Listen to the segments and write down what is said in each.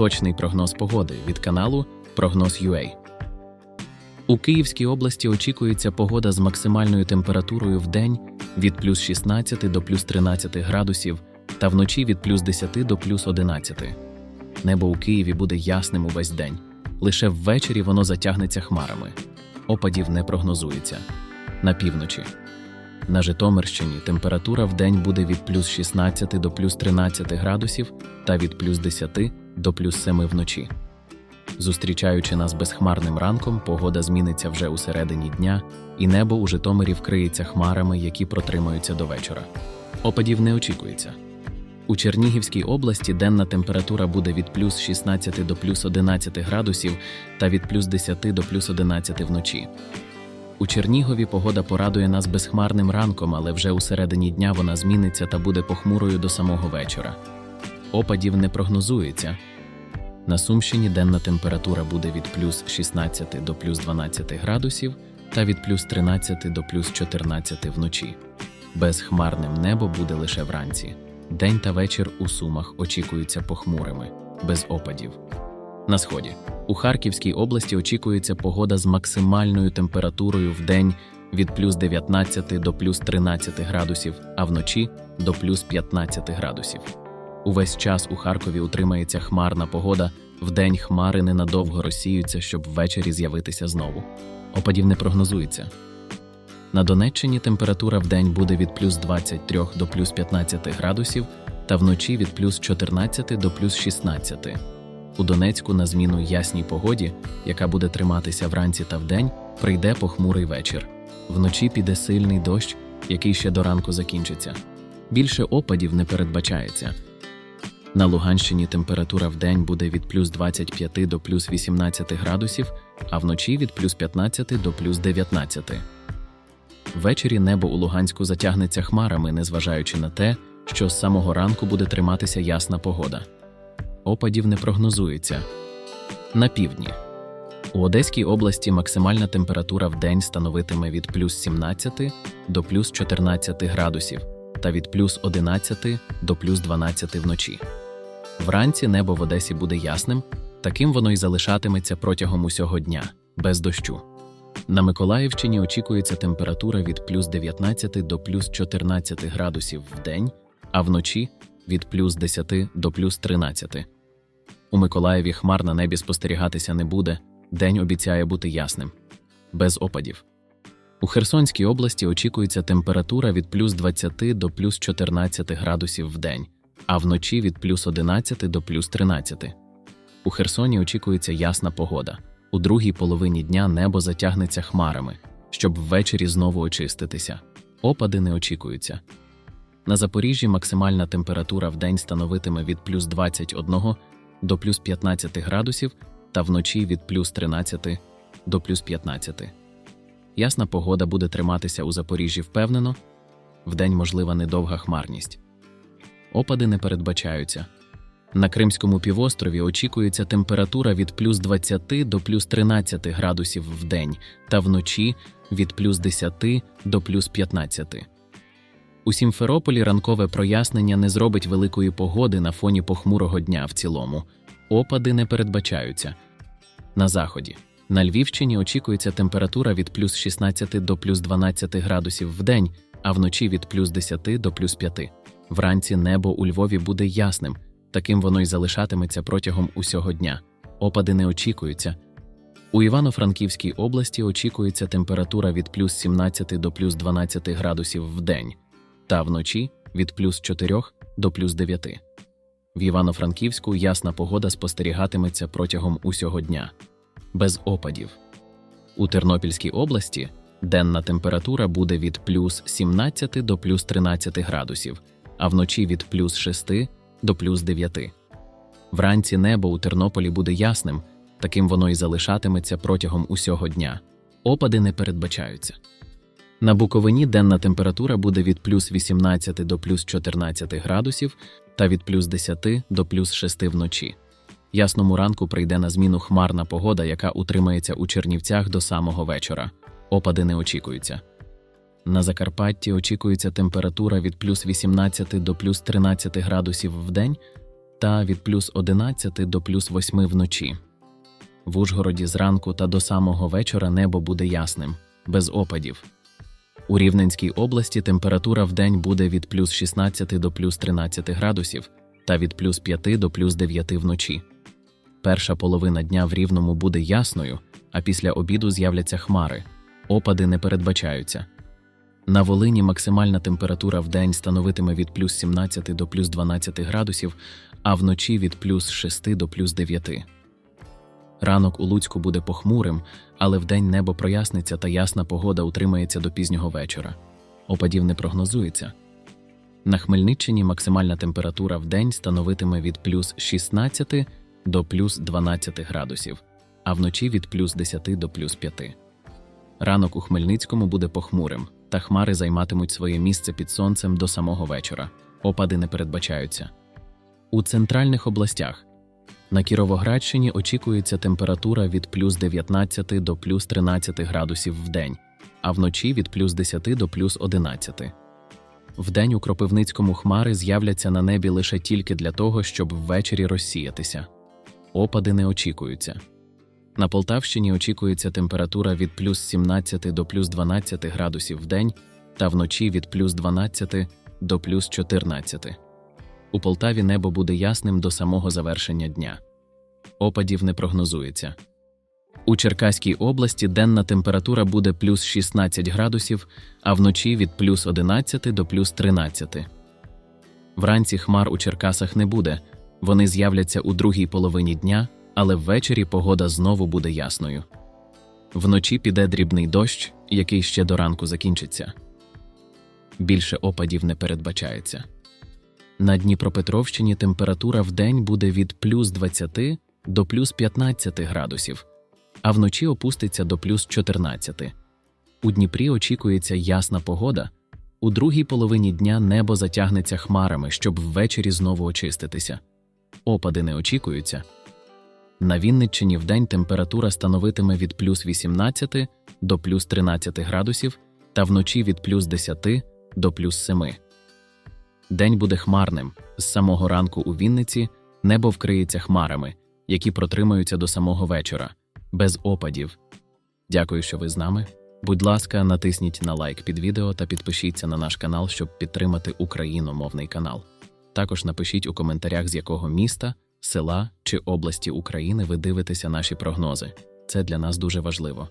Точний прогноз погоди від каналу Прогноз.UA. У Київській області очікується погода з максимальною температурою в день від плюс 16 до плюс 13 градусів та вночі від плюс 10 до плюс 11. Небо у Києві буде ясним увесь день. Лише ввечері воно затягнеться хмарами. Опадів не прогнозується. На півночі. На Житомирщині температура в день буде від плюс 16 до плюс 13 градусів та від плюс 10 до плюс 7 вночі. Зустрічаючи нас безхмарним ранком, погода зміниться вже у середині дня, і небо у Житомирі вкриється хмарами, які протримаються до вечора. Опадів не очікується. У Чернігівській області денна температура буде від плюс 16 до плюс 11 градусів та від плюс 10 до плюс 11 вночі. У Чернігові погода порадує нас безхмарним ранком, але вже у середині дня вона зміниться та буде похмурою до самого вечора. Опадів не прогнозується. На Сумщині денна температура буде від плюс 16 до плюс 12 градусів та від плюс 13 до плюс 14 вночі. Безхмарним небо буде лише вранці. День та вечір у Сумах очікуються похмурими, без опадів. На сході у Харківській області очікується погода з максимальною температурою в день від плюс 19 до плюс 13 градусів, а вночі до плюс 15 градусів. Увесь час у Харкові утримається хмарна погода, вдень хмари ненадовго розсіються, щоб ввечері з'явитися знову. Опадів не прогнозується. На Донеччині температура вдень буде від плюс 23 до плюс 15 градусів та вночі від плюс 14 до плюс 16. У Донецьку на зміну ясній погоді, яка буде триматися вранці та вдень, прийде похмурий вечір. Вночі піде сильний дощ, який ще до ранку закінчиться. Більше опадів не передбачається. На Луганщині температура в день буде від плюс 25 до плюс 18 градусів, а вночі від плюс 15 до плюс 19. Ввечері небо у Луганську затягнеться хмарами, незважаючи на те, що з самого ранку буде триматися ясна погода. Опадів не прогнозується. На півдні. У Одеській області максимальна температура в день становитиме від плюс 17 до плюс 14 градусів та від плюс 11 до плюс 12 вночі. Вранці небо в Одесі буде ясним, таким воно й залишатиметься протягом усього дня, без дощу. На Миколаївщині очікується температура від плюс 19 до плюс 14 градусів в день, а вночі від плюс 10 до плюс 13. У Миколаєві хмар на небі спостерігатися не буде, день обіцяє бути ясним, без опадів. У Херсонській області очікується температура від плюс 20 до плюс 14 градусів в день, а вночі від плюс 11 до плюс 13. У Херсоні очікується ясна погода. У другій половині дня небо затягнеться хмарами, щоб ввечері знову очиститися. Опади не очікуються. На Запоріжжі максимальна температура в день становитиме від плюс 21 до плюс 15 градусів та вночі від плюс 13 до плюс 15. Ясна погода буде триматися у Запоріжжі впевнено, вдень можлива недовга хмарність. Опади не передбачаються. На Кримському півострові очікується температура від плюс 20 до плюс 13 градусів в день та вночі від плюс 10 до плюс 15. У Сімферополі ранкове прояснення не зробить великої погоди на фоні похмурого дня в цілому. Опади не передбачаються. На заході. На Львівщині очікується температура від плюс 16 до плюс 12 градусів в день, а вночі від плюс 10 до плюс 5. Вранці небо у Львові буде ясним, таким воно й залишатиметься протягом усього дня. Опади не очікуються. У Івано-Франківській області очікується температура від плюс 17 до плюс 12 градусів в день, та вночі від плюс 4 до плюс 9. В Івано-Франківську ясна погода спостерігатиметься протягом усього дня, без опадів. У Тернопільській області денна температура буде від плюс 17 до плюс 13 градусів, а вночі від плюс 6 до плюс 9. Вранці небо у Тернополі буде ясним, таким воно і залишатиметься протягом усього дня. Опади не передбачаються. На Буковині денна температура буде від плюс 18 до плюс 14 градусів та від плюс 10 до плюс 6 вночі. Ясному ранку прийде на зміну хмарна погода, яка утримається у Чернівцях до самого вечора. Опади не очікуються. На Закарпатті очікується температура від плюс 18 до плюс 13 градусів в день та від плюс 11 до плюс 8 вночі. В Ужгороді зранку та до самого вечора небо буде ясним, без опадів. У Рівненській області температура в день буде від плюс 16 до плюс 13 градусів та від плюс 5 до плюс 9 вночі. Перша половина дня в Рівному буде ясною, а після обіду з'являться хмари. Опади не передбачаються. На Волині максимальна температура в день становитиме від плюс 17 до плюс 12 градусів, а вночі від плюс 6 до плюс 9. Ранок у Луцьку буде похмурим, але вдень небо проясниться та ясна погода утримається до пізнього вечора. Опадів не прогнозується. На Хмельниччині максимальна температура в день становитиме від плюс 16 до плюс 12 градусів, а вночі від плюс 10 до плюс 5. Ранок у Хмельницькому буде похмурим, та хмари займатимуть своє місце під сонцем до самого вечора. Опади не передбачаються. У центральних областях на Кіровоградщині очікується температура від плюс 19 до плюс 13 градусів в день, а вночі від плюс 10 до плюс 11. Вдень у Кропивницькому хмари з'являться на небі лише тільки для того, щоб ввечері розсіятися. Опади не очікуються. На Полтавщині очікується температура від плюс 17 до плюс 12 градусів в день та вночі від плюс 12 до плюс 14. У Полтаві небо буде ясним до самого завершення дня. Опадів не прогнозується. У Черкаській області денна температура буде плюс 16 градусів, а вночі від плюс 11 до плюс 13. Вранці хмар у Черкасах не буде, вони з'являться у другій половині дня, але ввечері погода знову буде ясною. Вночі піде дрібний дощ, який ще до ранку закінчиться. Більше опадів не передбачається. На Дніпропетровщині температура в день буде від плюс 20 до плюс 15 градусів, а вночі опуститься до плюс 14. У Дніпрі очікується ясна погода. У другій половині дня небо затягнеться хмарами, щоб ввечері знову очиститися. Опади не очікуються. На Вінниччині вдень температура становитиме від плюс 18 до плюс 13 градусів та вночі від плюс 10 до плюс 7. День буде хмарним. З самого ранку у Вінниці небо вкриється хмарами, які протримаються до самого вечора, без опадів. Дякую, що ви з нами. Будь ласка, натисніть на лайк під відео та підпишіться на наш канал, щоб підтримати україномовний канал. Також напишіть у коментарях, з якого міста, села чи області України ви дивитеся наші прогнози. Це для нас дуже важливо.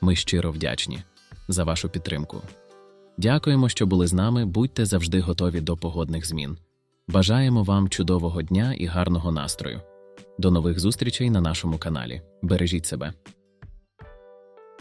Ми щиро вдячні за вашу підтримку. Дякуємо, що були з нами. Будьте завжди готові до погодних змін. Бажаємо вам чудового дня і гарного настрою. До нових зустрічей на нашому каналі. Бережіть себе.